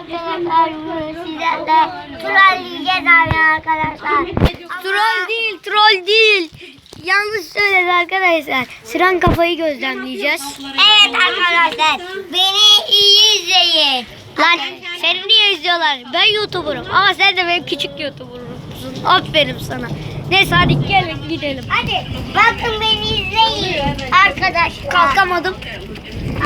arkadaşlar bugün sizlerle trolleyeceğiz abi arkadaşlar. Troll değil, troll değil. Yanlış söyledi arkadaşlar. Sıran kafayı gözlemleyeceğiz. Evet arkadaşlar beni iyi izleyin. Lan seni niye izliyorlar? Ben YouTuber'ım ama sen de benim küçük YouTuber'ımsın. Aferin sana. Neyse hadi gel gidelim. Hadi bakın beni izleyin arkadaşlar. Kalkamadım.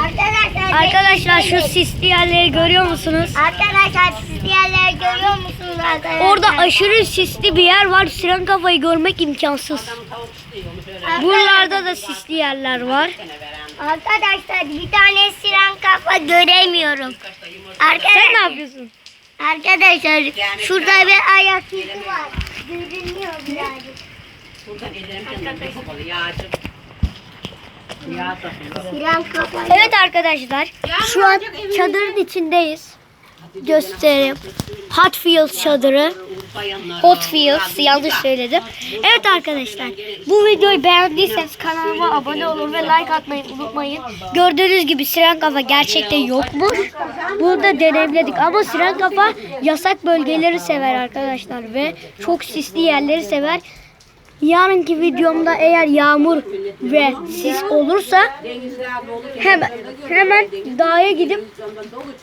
Arkadaşlar Arkadaşlar şu sisli yerleri görüyor musunuz? Arkadaşlar siz diğerleri görüyor musunuz arkadaşlar? Orada aşırı sisli bir yer var. Sıran kafayı görmek imkansız. Buralarda da sisli yerler var. Arkadaşlar bir tane siren kafa göremiyorum. Sen ne Arkadaşlar, yapıyorsun? arkadaşlar şurada bir ayak izi var. Görünüyor birazcık. Siren kafa. Evet arkadaşlar. Şu an çadırın içindeyiz. Göstereyim. Hot Wheels çadırı. Hot Wheels yanlış söyledim. Evet arkadaşlar. Bu videoyu beğendiyseniz kanalıma abone olur ve like atmayı unutmayın. Gördüğünüz gibi siren kafa gerçekten yokmuş. Bunu da deneyimledik ama siren kafa yasak bölgeleri sever arkadaşlar ve çok sisli yerleri sever. Yarınki videomda eğer yağmur ve sis olursa hemen hemen dağa gidip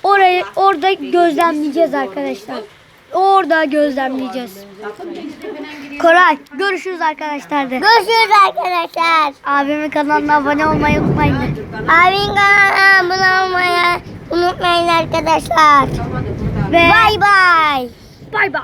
orayı orada gözlemleyeceğiz arkadaşlar. Orada gözlemleyeceğiz. Koray görüşürüz arkadaşlar de. Görüşürüz arkadaşlar. Abimin kanalına abone olmayı unutmayın. Abin kanalına abone olmayı unutmayın arkadaşlar. Ve Bay bay. bay bay.